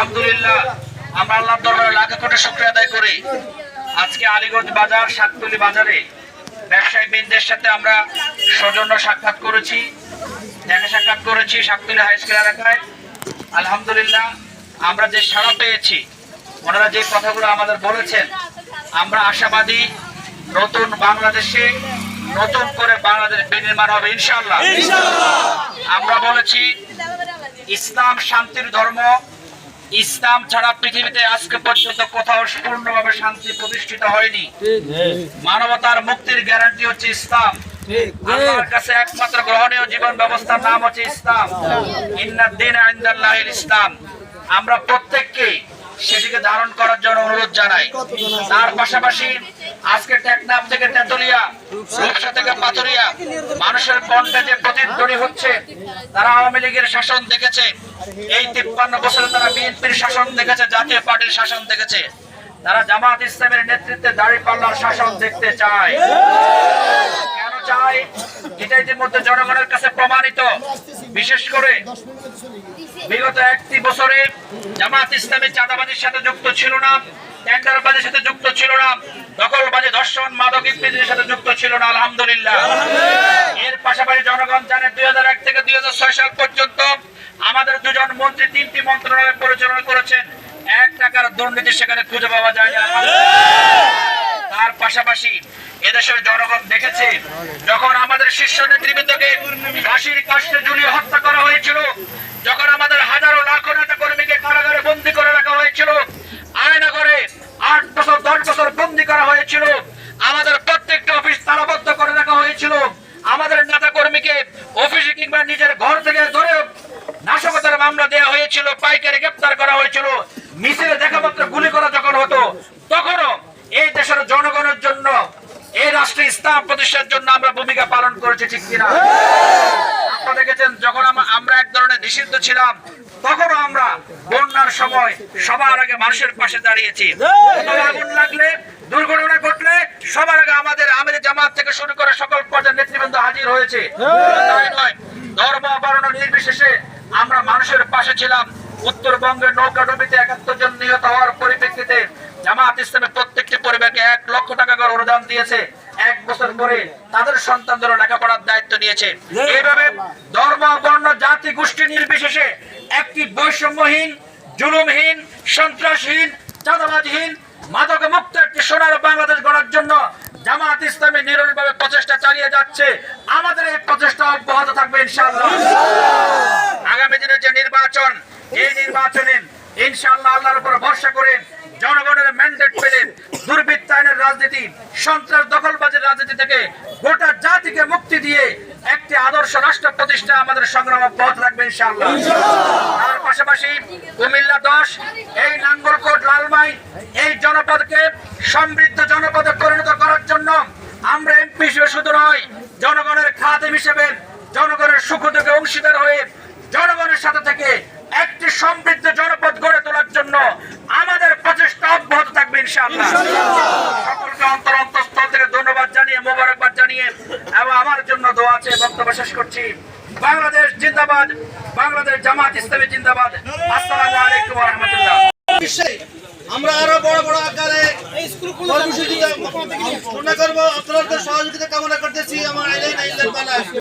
আলহামদুলিল্লাহ আমরা আল্লাহ দরবারে লাখে কোটি শুক্রিয়া আদায় করি। আজকে আলীগঞ্জ বাজার শাকতলি বাজারে ব্যবসায়ী বৃন্দের সাথে আমরা সৌজন্য সাক্ষাৎ করেছি দেখা সাক্ষাৎ করেছি শাকতলি হাই স্কুল এলাকায়। আলহামদুলিল্লাহ আমরা যে সাড়া পেয়েছি ওনারা যে কথাগুলো আমাদের বলেছেন আমরা আশাবাদী নতুন বাংলাদেশে নতুন করে বাংলাদেশ বিনির্মাণ হবে ইনশাআল্লাহ। আমরা বলেছি ইসলাম শান্তির ধর্ম ইসলাম ছাড়া পৃথিবীতে আজকে পর্যন্ত কোথাও পূর্ণভাবে শান্তি প্রতিষ্ঠিত হয়নি। মানবতার মুক্তির গ্যারান্টি হচ্ছে ইসলাম। আল্লাহর কাছে একমাত্র গ্রহণীয় জীবন ব্যবস্থার নাম হচ্ছে ইসলাম। ইন্নাদ্দিন ইনদাল্লাহিল ইসলাম। আমরা প্রত্যেককে সেটিকে ধারণ করার জন্য অনুরোধ জানাই। তার পাশাপাশি আজকে টেকনাফ থেকে তেতুলিয়া রূপসা থেকে পাথরিয়া মানুষের কণ্ঠে যে প্রতিধ্বনি হচ্ছে তারা আওয়ামী লীগের শাসন দেখেছে। এই তিপ্পান্ন বছরে তারা বিএনপির শাসন দেখেছে, জাতীয় পার্টির শাসন দেখেছে। তারা জামাত ইসলামের নেতৃত্বে দাঁড়িয়ে পাল্লার শাসন দেখতে চায়। চাঁদাবাজির সাথে যুক্ত ছিল না ধর্ষণ সাথে যুক্ত ছিল না, আলহামদুলিল্লাহ। এর পাশাপাশি জনগণ জানে দুই হাজার এক থেকে দুই হাজার ছয় সাল পর্যন্ত আমাদের দুজন মন্ত্রী তিনটি মন্ত্রণালয় পরিচালনা করেছেন। এক টাকার দুর্নীতি সেখানে খুঁজে পাওয়া যায় না। তার পাশাপাশি এদেশের জনগণ দেখেছে, যখন আমাদের শীর্ষ নেতৃবৃন্দকে ফাঁসির কাষ্টে ঝুলিয়ে হত্যা করা হয়েছিল, যখন আমাদের হাজারো লাখো নেতা কর্মীকে কারাগারে বন্দী করে রাখা হয়েছিল আয়না করে আট বছর, দশ বছর বন্দী করা হয়েছিল, আমাদের প্রত্যেকটা অফিস তালাবদ্ধ করে রাখা হয়েছিল। আমাদের নেতা কর্মীকে অফিসে কিংবা নিজের ঘর থেকে মামলা দেওয়া হয়েছিল, পাইকারি গ্রেপ্তার করা হয়েছিল। মিছিলে দেখা মাত্র গুলি করা যখন হতো, তখনও এই দেশের জনগণের জন্য, এই রাষ্ট্রে ইসলাম প্রতিষ্ঠার জন্য আমরা ভূমিকা পালন করেছি, ঠিক কিনা? আপনারা দেখেছেন, যখন আমরা এক ধরনের নিষিদ্ধ ছিলাম, তখনও আমরা বন্যার সময় সবার আগে মানুষের পাশে দাঁড়িয়েছি। আগুন লাগলে, দুর্ঘটনা ঘটলে সবার আগে আমাদের আমির জামাত থেকে শুরু করে সকল পর্যায়ের নেতৃবৃন্দ হাজির হয়েছে। ধর্ম নির্বিশেষে আমরা মানুষের পাশে ছিলাম। উত্তরবঙ্গের নৌকা ডুবিতে একাত্তর জন নিহত হওয়ার পরিপ্রেক্ষিতে জামাত ইসলামের প্রত্যেকটি পরিবারকে এক লক্ষ টাকা করে অনুদান দিয়েছে। এক বছর পরে তাদের সন্তানদের লেখাপড়ার দায়িত্ব নিয়েছে। এইভাবে ধর্ম, বর্ণ, জাতি, গোষ্ঠী নির্বিশেষে একটি বৈষম্যহীন, জুলুমহীন, সন্ত্রাসহীন, চাঁদাবাজহীন মাদক মুক্ত একটি সোনার বাংলাদেশ গড়ার জন্য জামাত ইসলামী নিরলভাবে প্রচেষ্টা চালিয়ে যাচ্ছে। আমাদের এই প্রচেষ্টা অব্যাহত থাকবে ইনশাআল্লাহ। আগামী যে নির্বাচন, এই নির্বাচনে ইনশাআল্লাহ আল্লাহর উপর ভরসা করে জনগণের ম্যান্ডেট পেলে দুর্বৃত্তায়নের রাজনীতি, সন্ত্রাস, দখলবাজের রাজনীতি থেকে গোটা জাতিকে মুক্তি দিয়ে একটি আদর্শ রাষ্ট্র প্রতিষ্ঠা আমাদের সংগ্রাম অব্যাহত রাখবে ইনশাআল্লাহ। তার পাশাপাশি কুমিল্লা দশ, এই নাঙ্গলকোট, লালমাই, এই জনপদকে সমৃদ্ধ জনপদে পরিণত করার জন্য আমরা এমপি হিসেবে শুধু নয়, জনগণের খাদেম হিসেবে, জনগণের সুখ থেকে অংশীদার হয়ে জনগণের সাথে থেকে একটি সমৃদ্ধ জনপদ গড়ে তোলার জন্য আমাদের প্রচেষ্টা অব্যাহত থাকবে ইনশাআল্লাহ। সকলকে অন্তর অন্তঃস্থল থেকে ধন্যবাদ জানিয়ে মোবারকবাদ জানিয়ে এবং আমার জন্য দোয়া আছে বক্তব্য শেষ করছি। বাংলাদেশ জিন্দাবাদ বাংলাদেশ জামাত ইসলামী জিন্দাবাদ। আসসালামু আলাইকুম রাহমাতুল্লাহ। আমরা আরও বড় বড় আকারে কর্মসূচি ঘোষণা করব আপনাদের সহযোগিতা কামনা করতেছি আমার আইলেন আইলেন বানায়